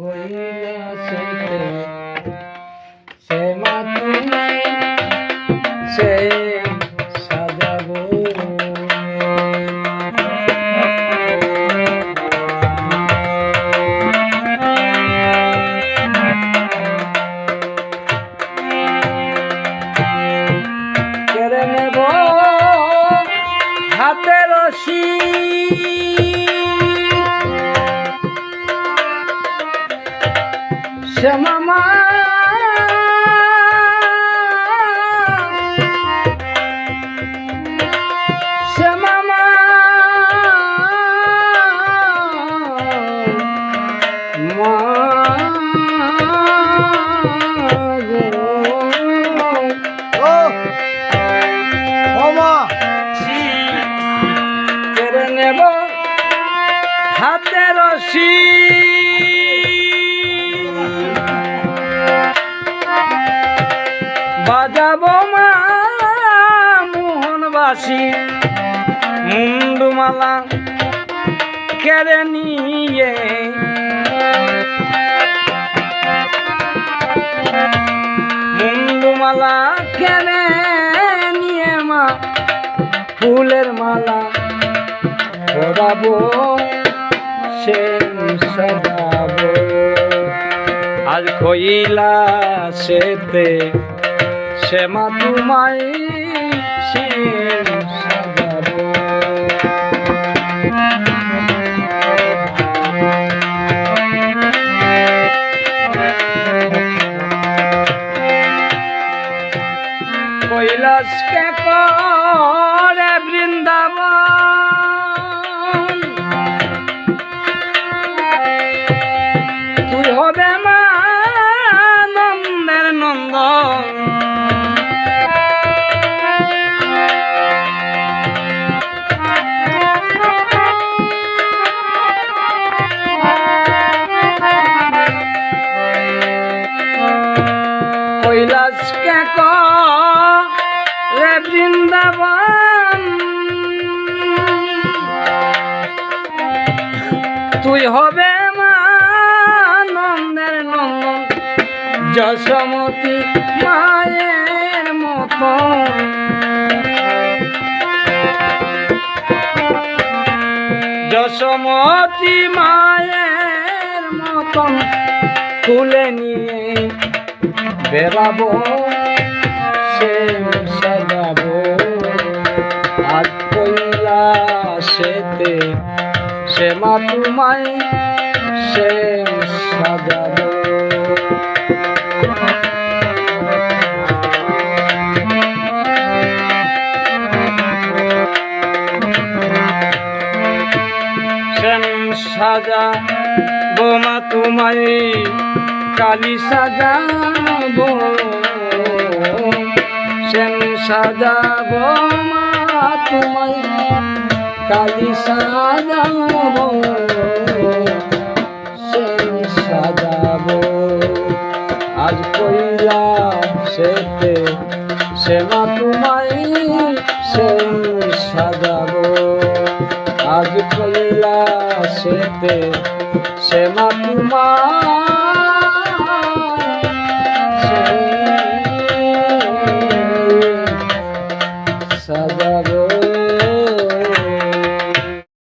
কৈলাসেতে সে মাতুমাই সে শ্যামামা শ্যামামা মা গো। ও ও মা কেড়ে নেব হাতে রশি। মোহনবাসী মুন্ডুমালা কেড়ে নিয়ে। মুন্ডুমালা কেড়ে নিয়ে মা, ফুলের মালা পরাবো সে সাজাবো আজ খইলা সেতে শ্যামা তোমায় কৈলাসকে করে বৃন্দাবন। করে বৃন্দাবন। তুই হবে মা নন্দের নন্দন যশমতী মায়ের মতো যশমতী মায়ের মতন, তুলে নিয়ে বেরাবো সে মা তোমায় সে সাজাবো। সাজা বোমা তোমায় কালি সাজাবো। শ্যাম তোমায় কালি সাজাবো শ্যাম সাজাবো। আজ কইলা সেতে শ্যামা তোমায় শ্যাম সাজাবো। আজ